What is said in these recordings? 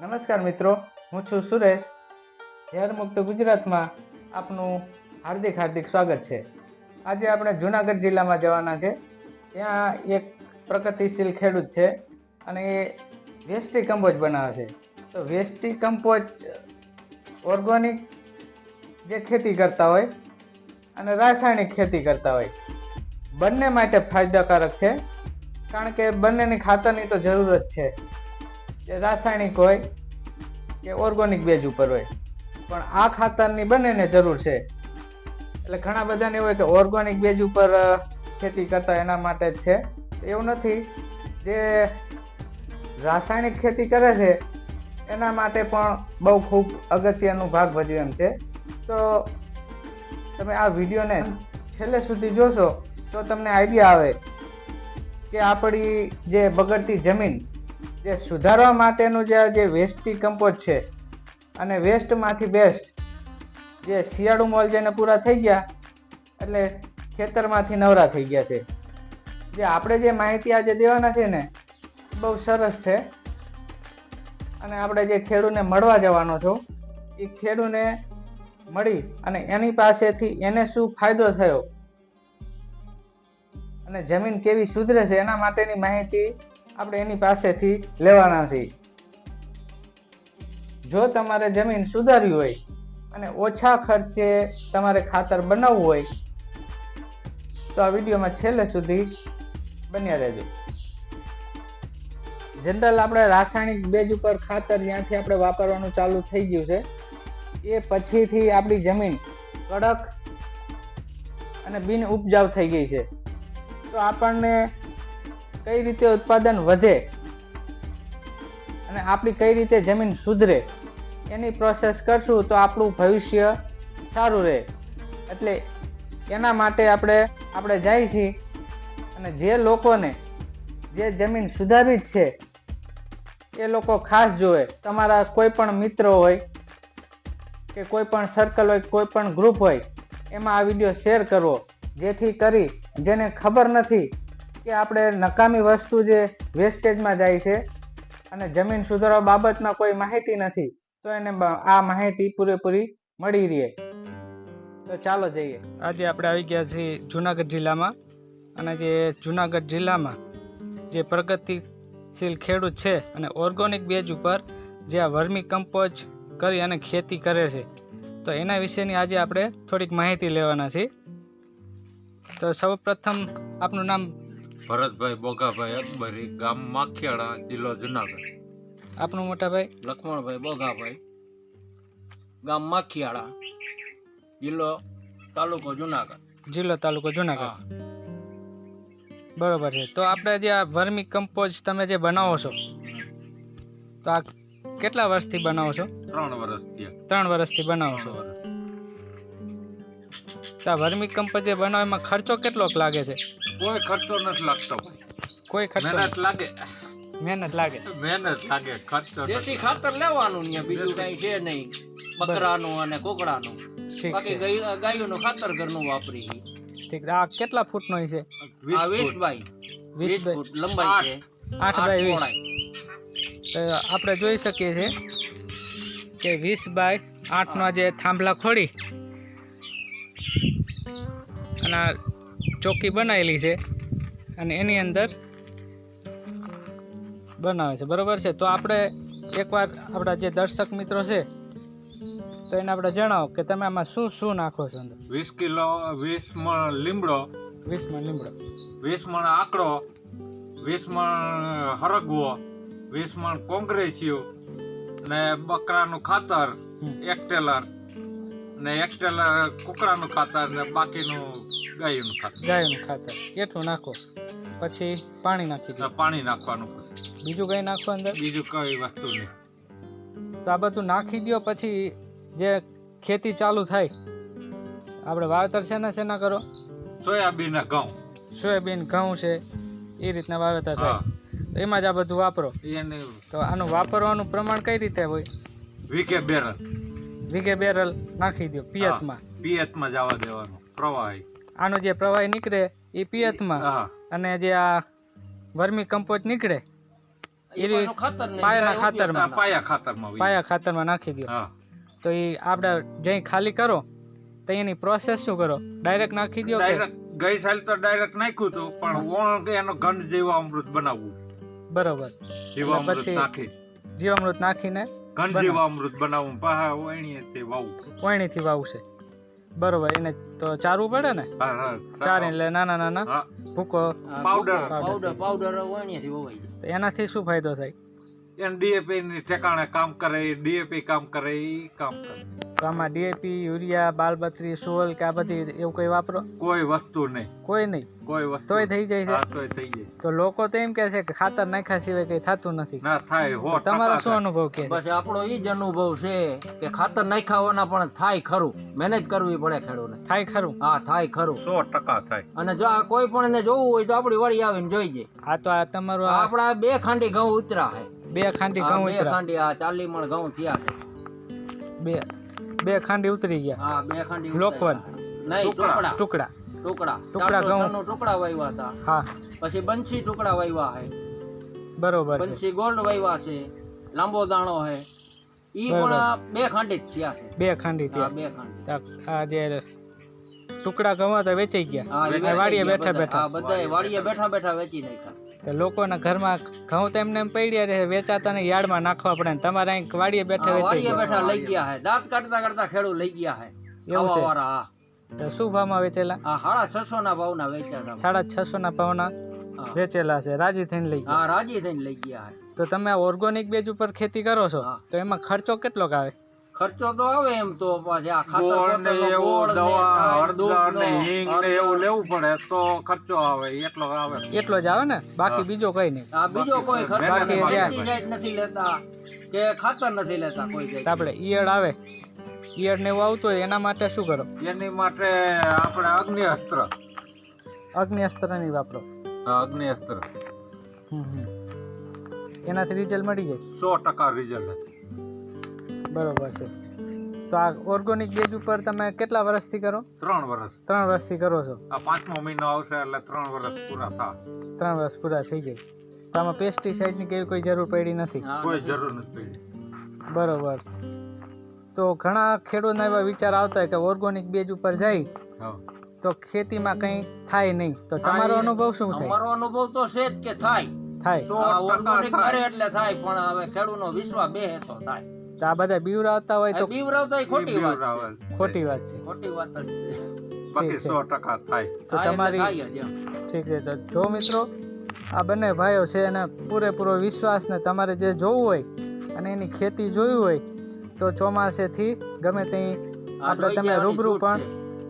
નમસ્કાર મિત્રો, હું છું સુરેશ. ઝેર મુક્ત ગુજરાતમાં આપનું હાર્દિક હાર્દિક સ્વાગત છે. આજે આપણે જુનાગઢ જિલ્લામાં જવાના છે. ત્યાં એક પ્રગતિશીલ ખેડૂત છે અને એ વેસ્ટી કમ્પોઝ બનાવે છે. તો વેસ્ટી કમ્પોઝ ઓર્ગોનિક જે ખેતી કરતા હોય અને રાસાયણિક ખેતી કરતા હોય, બંને માટે ફાયદાકારક છે. કારણ કે બંનેની ખાતરની તો જરૂર જ છે. કે રાસાયણિક હોય, કે ઓર્ગોનિક બેજ ઉપર હોય. પણ આ ખાતરની બંનેને જરૂર છે. એટલે ઘણા બધાને એવું હોય કે ઓર્ગોનિક બેજ ઉપર ખેતી કરતા એના માટે જ છે. એવું નથી. જે રાસાયણિક ખેતી કરે છે, એના માટે પણ બહુ ખૂબ અગત્યનું ભાગ ભજવે એમ છે. તો તમે આ વિડીયોને છેલ્લે સુધી જોશો, તો તમને આઈડિયા આવે કે આપણી જે બગડતી જમીન જે સુધારવા માટેનું જે જે વેસ્ટી કમ્પોઝ છે, અને વેસ્ટમાંથી બેસ્ટ જે શિયાળુ મોલ જેને પૂરા થઈ ગયા, એટલે ખેતરમાંથી નવરા થઈ ગયા છે. જે આપણે જે માહિતી આજે દેવાના છે ને, બહુ સરસ છે. અને આપણે જે ખેડૂને મળવા જવાનો છો એ ખેડૂને મળી અને એની પાસેથી એને શું ફાયદો થયો? અને જમીન કેવી સુધરે છે, એના માટેની માહિતી આપણે એની પાસેથી લેવાના છીએ. જો તમારે જમીન સુધારવી હોય અને ઓછા ખર્ચે તમારે ખાતર બનાવવું હોય, તો આ વિડીયોમાં છેલ્લે સુધી બન્યા રહેજો. જનરલ આપણે રાસાયણિક બેજ ઉપર ખાતર જ્યાંથી આપણે વાપરવાનું ચાલુ થઈ ગયું છે, એ પછીથી આપણી જમીન કડક અને બિન ઉપજાવ થઈ ગઈ છે. તો આપણને કઈ રીતે ઉત્પાદન વધે અને આપણી કઈ રીતે જમીન સુધરે એની પ્રોસેસ કરશું તો આપણું ભવિષ્ય સારું રહે. એટલે એના માટે આપણે આપણે જાય છીએ અને જે લોકોને, જે જમીન સુધારવી જ છે, એ લોકો ખાસ જોવે. તમારા કોઈ પણ મિત્ર હોય કે કોઈ પણ સર્કલ હોય, કોઈ પણ ગ્રુપ હોય, એમાં આ વીડિયો શેર કરવો. જેથી કરી જેને ખબર નથી કે આપણે નકામી વસ્તુ જે વેસ્ટેજમાં જાય છે અને જમીન સુધારવા બાબતમાં કોઈ માહિતી નથી, તો એને આ માહિતી પૂરેપૂરી મળી રહે. તો ચાલો જઈએ. આજે આપણે આવી ગયા છીએ જુનાગઢ જિલ્લામાં અને જે જુનાગઢ જિલ્લામાં જે પ્રગતિશીલ ખેડૂત છે અને ઓર્ગોનિક બેજ ઉપર જે આ વર્મી કમ્પોઝ કરી અને ખેતી કરે છે, તો એના વિશેની આજે આપણે થોડીક માહિતી લેવાના છીએ. તો સૌપ્રથમ આપનું નામ ભરતભાઈ બોગાભાઈ અકબરી ગામ માખિયાળા જિલ્લો જુનાગઢ. આપનો મોટા ભાઈ લક્ષ્મણભાઈ બોગાભાઈ ગામ માખિયાળા જિલ્લો તાલુકો જુનાગઢ. જિલ્લો તાલુકો જુનાગઢ. બરોબર છે. તો આપણે જે આ વર્મી કમ્પોઝ તમે જે બનાવો છો તો આ કેટલા વર્ષથી બનાવો છો? ત્રણ વર્ષ ત્રણ વર્ષથી બનાવો છો. તો આ વર્મી કમ્પોઝ જે બનાવવામાં ખર્ચો કેટલોક લાગે છે? કોઈ ખર્ચો નથી લાગતો. કોઈ ખર્ચો મહેનત લાગે. મહેનત લાગે. મહેનત લાગે ખર્ચો દેશી ખાતર લેવાનું ને બીજું કઈ છે નહીં. બકરાનું અને કોકડાનું. બાકી ગાયોનું ખાતર ઘરનું વાપરી. ઠીક આ કેટલા ફૂટનો છે? વીસ આ વીસ ફૂટ. બાય. વીસ વીસ બાય ફૂટ લંબાઈ છે. આઠ બાય વીસ. પહોળાઈ. તો આપણે જોઈ શકીએ છીએ કે વીસ બાય આઠનો જે થાંભલા ખોડી અને ચોકી બનાવેલી છે અને એની અંદર બનાવે છે. બરાબર છે? તો આપણે એકવાર આપણા જે દર્શક મિત્રો છે તો એને આપણે જણાવો કે તમે આમાં શું શું નાખો છો અંદર? વીસ કિલો વીસ મણ લીમડો વીસમાં લીમડો. વીસ મણ આકડો વીસ મણ હરગવો વીસ મણ કોંગ્રેસિયું ને બકરાનું ખાતર. એક ટેલર. ને એક ટેલર કુકડાનું ખાતર ને બાકીનું ગાયનું ખાતર. ગાયનું ખાતર. એટલું નાખો. પછી પાણી નાખી દો. પાણી નાખવાનું બીજું કંઈ નાખો અંદર? બીજું કઈ વસ્તુ નહીં. તો આ બધું નાખી દો પછી જે ખેતી ચાલુ થાય આપણે વાવેતર છે ને શેના કરો? સોયાબીન ઘઉં. સોયાબીન ઘઉં છે એ રીતના વાવેતર થાય. તો એમાં જ આ બધું વાપરો. તો આનું વાપરવાનું પ્રમાણ કઈ રીતે હોય? વીકે બેરલ વીઘે બેરલ નાખી દો પિયતમાં. પિયતમાં જવા દેવાનો પ્રવાહી. આનો જે પ્રવાહી નીકળે એ પિયતમાં અને જે આ વર્મી કમ્પોસ્ટ નીકળે પાયાના ખાતરમાં. પાયા ખાતરમાં પાયા ખાતરમાં નાખી દો તો એ આપણે જઈ ખાલી કરો તો એની પ્રોસેસ શું કરો? ડાયરેક્ટ નાખી દો ડાયરેક્ટ ગઈ સાલ તો ડાયરેક્ટ નાખ્યું હતું પણ ઓણ એનો ગંધ જેવો અમૃત બનાવવું. બરોબર. પછી નાખી. જીવામૃત નાખીને ગંધ બનાવ. જેવો અમૃત બનાવવું પાહા વણીએ તે વાવું. કોયણીથી વાવશે બરોબર એને તો ચારવું પડે ને? હા હા ચાર. એટલે નાના નાના. ભૂકો. પાવડર. પાવડર પાવડર વાણીયાથી થી જાય. તો એનાથી શું ફાયદો થાય? એને ડીએપી ની ઠેકાણે કામ કરે ડીએપી કામ કરે ઈ કામ કરે. તો આમાં ડીએપી યુરિયા બાલબત્રી સોલ કે આ બધી એવું કંઈ વાપરો? કોઈ વસ્તુ નહીં. કોઈ નહીં? કોઈ વસ્તુ તોય થઈ જાય છે? તોય થઈ જાય. તો લોકો તો એમ કહે છે કે ખાતર નાખ્યા સિવાય કંઈ થતું નથી. ના થાય હો તમારો શું અનુભવ કે બસ આપણો ઈ જ અનુભવ છે કે ખાતર નાખાવાના પણ થાય ખરું. મેનેજ કરવી પડે ખેડૂતને થાય ખરું. હા થાય ખરું. સો ટકા થાય. અને જો આ કોઈ પણ ને જોવું હોય તો આપણી વળી આવીને જોઈ જાય. આ તો આ તમારું આપણા બે ખાંડી ઘઉં ઉતરા છે. બે ખાંડી ઘઉં ઘઉં બે ખાંડી આ ચાલી મણ ઘઉં થયા છે. બે બે ખાંડી ઉતરી ગયા. હા બે ખાંડી લોકવન. નહીં ટુકડા. ટુકડા. ટુકડા. ટુકડા. ટુકડા ઘઉં. ટુકડા વાવ્યા હતા. હા. પછી બંછી ટુકડા વાવ્યા છે. બરોબર બંછી બંસી ગોલ્ડ વાવ્યા છે. લાંબો દાણો છે. ઈ. પણ બે ખાંડી જ થયા છે. બે ખાંડી થયા. બે ખાંડી. તો આ જે ટુકડા ઘઉં હતા વેચાઈ ગયા. હા, વાડીએ બેઠા બેઠા બધા. હા, વાડીએ બેઠા બેઠા વેચી નાખ્યા. તો લોકોના ઘરમાં ઘઉં તો એમને એમ પડ્યા રહે વેચાતા ને યાર્ડમાં નાખવા પડે ને તમારે અહીં વાડીએ બેઠા વાડીએ બેઠા લઈ ગયા હે. દાંત કાઢતા કાઢતા ખેડૂત લઈ ગયા હે. એવું છે. તો શું ભાવમાં વેચેલા? આ સાડા છસો ના ભાવના વેચ્યા હતા સાડા છસો ના ભાવના હા. વેચેલા છે રાજી થઈને લઈ ગયા. હા રાજી થઈને લઈ ગયા તો તમે ઓર્ગોનિક બેજ ઉપર ખેતી કરો છો? તો એમાં ખર્ચો કેટલો આવે? ખર્ચો તો આવે એમ તો પાછી આ ખાતર ને એવું દવા હળદર ને હિંગ ને એવું લેવું પડે તો ખર્ચો આવે એટલો આવે. એટલો જ આવે ને? બાકી બીજો કઈ નહીં. આ બીજો કોઈ ખર્ચો નથી. લેતા કે ખાતર નથી લેતા કોઈ આપણે ઈયળ આવે. ઈયળ ને એવું આવતું હોય એના માટે શું કરો? એની માટે આપણે અગ્નિ અસ્ત્ર અગ્નિ અસ્ત્ર નહીં વાપરો. અગ્નિ અસ્ત્ર હમ હમ. એનાથી રિઝલ્ટ મળી જાય? સો ટકા રિઝલ્ટ બરોબર છે. તો આ ઓર્ગોનિક બેજ ઉપર તમે કેટલા વર્ષથી કરો? ત્રણ વર્ષ. ત્રણ વર્ષથી કરો છો. આ પાંચમો મહિનો આવશે એટલે ત્રણ વર્ષ પૂરા થા. ત્રણ વર્ષ પૂરા થઈ જાય. તો આમાં પેસ્ટિસાઇડની કેવી કોઈ જરૂર પડી નથી? કોઈ જરૂર નથી પડી. બરોબર. તો ઘણા ખેડૂતના એવા વિચાર આવતા હોય કે ઓર્ગોનિક બેજ ઉપર જાય. તો ખેતીમાં કંઈ થાય નહીં. તો તમારો અનુભવ શું થાય? અમારો અનુભવ તો છે જ કે થાય. થાય. organic કરે એટલે થાય પણ હવે ખેડૂતનો વિશ્વાસ બે તો થાય. તો આ બધા બીવરાવતા હોય તો બીવરાવતા ખોટી વાત. ખોટી વાત છે. ખોટી વાત જ છે. બાકી ઠીક છે. સો ટકા થાય. તો તમારી. ઠીક છે. તો જો મિત્રો આ બંને ભાઈઓ છે એને પૂરેપૂરો વિશ્વાસ ને તમારે જે જોવું હોય અને એની ખેતી જોવી હોય તો ચોમાસેથી ગમે ત્યાં આપણે તમે રૂબરૂ પણ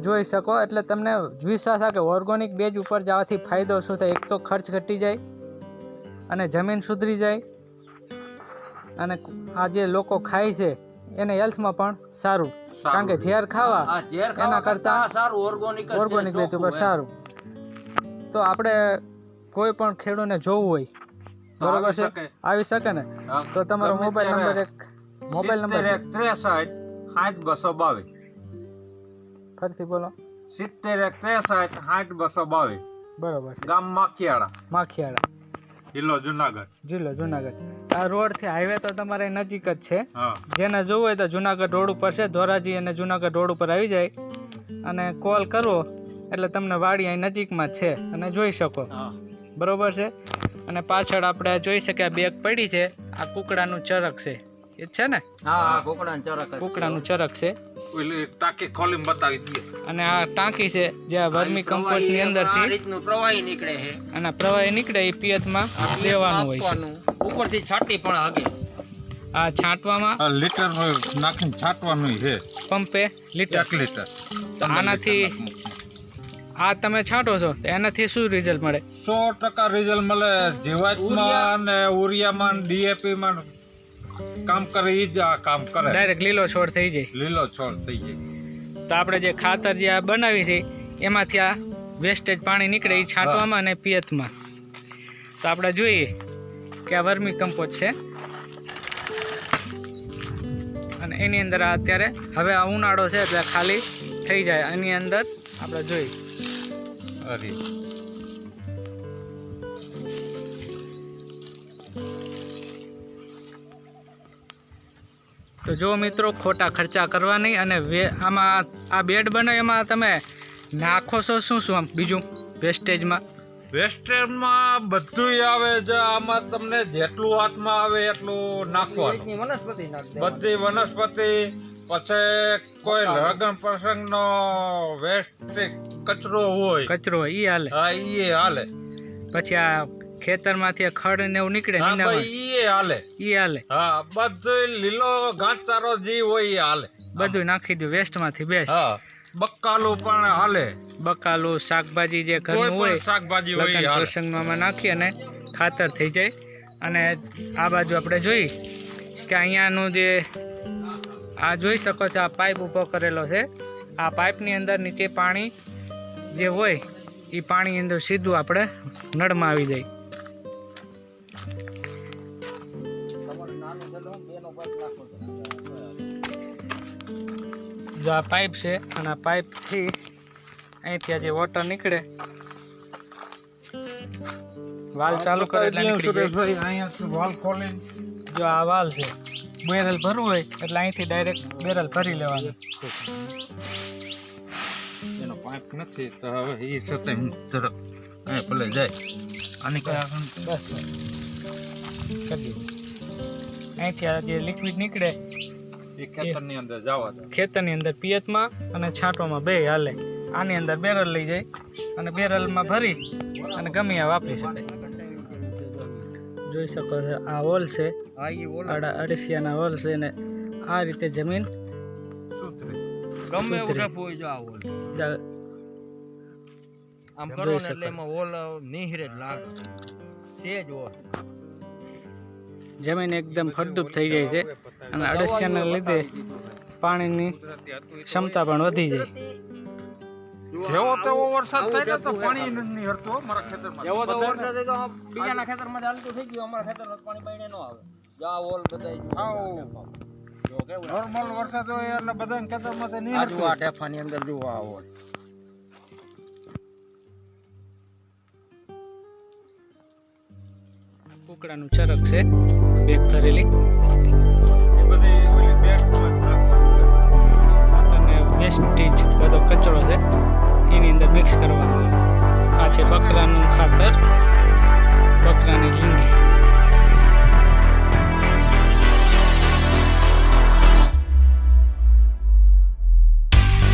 જોઈ શકો. એટલે તમને વિશ્વાસ આવે કે ઓર્ગોનિક બેજ ઉપર જવાથી ફાયદો શું થાય? એક તો ખર્ચ ઘટી જાય અને જમીન સુધરી જાય. અને આ જે લોકો ખાય છે એને હેલ્થમાં પણ સારું. કારણ કે ઝેર ખાવા એના કરતાં ઓર્ગોનિક ઓર્ગોનિક રીતે સારું. તો આપણે કોઈ પણ ખેડૂને જોવું હોય બરોબર છે? આવી શકે ને? તો તમારો મોબાઈલ નંબર એક મોબાઈલ નંબર એક ત્રેસઠ સાઠ બસો બાવીસ. ફરીથી બોલો. સિત્તેર એક ત્રેસઠ સાઠ બસો બાવીસ. બરોબર ગામ માખિયાળા. માખિયાળા. જિલ્લો જુનાગઢ. જિલ્લો જુનાગઢ. આ રોડથી હાઈવે તો તમારે નજીક જ છે. જેને જોવું હોય તો જુનાગઢ રોડ ઉપર છે ધોરાજી અને જુનાગઢ રોડ ઉપર આવી જાય. અને કોલ કરવો એટલે તમને વાડી અહીં નજીકમાં છે. અને જોઈ શકો. બરોબર છે? અને પાછળ આપણે જોઈ શકીએ આ બેગ પડી છે. આ કુકડાનું ચરક છે. એ છે ને? હા હા કુકડાનું ચરક કુકડાનું ચરક છે. ઓલી ટાંકી ખોલીને બતાવી દઈએ. અને આ ટાંકી છે જે આ વર્મી કમ્પોસ્ટની પ્રવાહી આ અંદરથી રીતનું પ્રવાહી નીકળે છે. અને પ્રવાહી નીકળે એ આ દેવાનું હોય છે. ઉપરથી છાંટી પણ હાગે. આ છાંટવામાં લીટર નાખીને છાંટવાનું છે. પંપે લીટર. એક લીટર. તો આનાથી આ તમે છાંટો છો તો એનાથી શું રિઝલ્ટ મળે? સો ટકા રિઝલ્ટ મળે. ઉરિયા. જીવાતમાં ને ઉરિયામાં ડીએપી માં કામ કરે એ જ આ કામ કરે. ડાયરેક્ટ લીલો છોડ થઈ જાય. લીલો છોડ થઈ જાય. તો આપણે જે ખાતર જે આ બનાવી છે એમાંથી આ વેસ્ટેજ પાણી નીકળે એ છાંટવામાં અને પિયતમાં. તો આપણે જોઈએ કે આ વર્મી કમ્પોસ્ટ છે. અને એની અંદર આ અત્યારે હવે આ ઉનાળો છે એટલે ખાલી થઈ જાય. એની અંદર આપણે જોઈએ. અરે. તો જો મિત્રો ખોટા ખર્ચા કરવા નહીં અને વે આમાં આ બેડ બને એમાં તમે નાખો છો શું શું આમ? બીજું વેસ્ટેજમાં. વેસ્ટેજમાં બધું આવે છે. આમાં તમને જેટલું હાથમાં આવે એટલું નાખવાનું. વનસ્પતિ બધી વનસ્પતિ પછી કોઈ લગ્ન પ્રસંગનો વેસ્ટ કચરો હોય. કચરો એ હાલે. હા ઈ હાલે. પછી આ ખેતરમાંથી ખડ ને એવું નીકળે હા ભાઈ ઈ હાલે. હાલે. હા બધું લીલો ઘાસચારો જે હોય એ હાલે. બધું નાખી દઉં વેસ્ટમાંથી બેસ્ટ. હા બક્કાલું પણ હાલે. બકાલું શાકભાજી જે ઘરનું હોય શાકભાજી હોય ઈ પ્રસંગમાં નાખી અને ખાતર થઈ જાય. અને આ બાજુ આપણે જોઈ કે અહીંયાનું જે આ જોઈ શકો છો આ પાઇપ ઊભો કરેલો છે. આ પાઇપની અંદર નીચે પાણી જે હોય એ પાણી અંદર સીધું આપણે નળમાં આવી જાય. જો આ પાઇપ છે અને આ પાઇપથી અહીંથી આજે જે વોટર નીકળે વાલ ચાલુ કરે એટલે નીકળી જાય. અહીંયા વાલ ખોલી જો આ વાલ છે બેરલ ભરવું હોય એટલે અહીંથી ડાયરેક્ટ બેરલ ભરી લેવાનું. એનો પાઇપ નથી તો હવે એ સતે હું તરફ અહીંયા ભલે જાય. આની કઈ બસ કરી અહીંથી આ જે લિક્વિડ નીકળે એ ખેતરની અંદર જવા દે. ખેતરની અંદર પિયતમાં અને છાંટવામાં બે હાલે. આની અંદર બેરલ લઈ જાય અને બેરલમાં ભરી અને ગમે આ વાપરી શકાય. જોઈ શકો છો આ હોલ છે. આડા અડીસિયાના હોલ છે ને આ રીતે જમીન ગમે. હોય જો આ હોલ. આમ કરો ને એટલે એમાં હોલ નીહરે જ લાગે. તેજ હોલ. જમીન એકદમ ફળદ્રુપ થઈ જાય છે. અને અળસિયાને લીધે પાણીની ક્ષમતા પણ વધી જાય. જેવો તેવો વરસાદ થાય ને તો પાણી નથી હરતો મારા ખેતરમાં. એવો તો વરસાદ હોય તો બીજાના ખેતરમાં ચાલતું થઈ ગયું અમારા ખેતરમાં પાણી બાઈને ન આવે. જા ઓલ બધાય આવો. નોર્મલ વરસાદ હોય એટલે બધા ખેતરમાં તો નહીં જુઓ આ ટેફાની અંદર જુઓ આ ઓલ. કુકડાનું ચરક છે બેગ ભરેલી. વેસ્ટેજ બધો કચરો છે એની અંદર મિક્સ કરવાનો આ છે બકરાનું ખાતર બકરાની લીંડી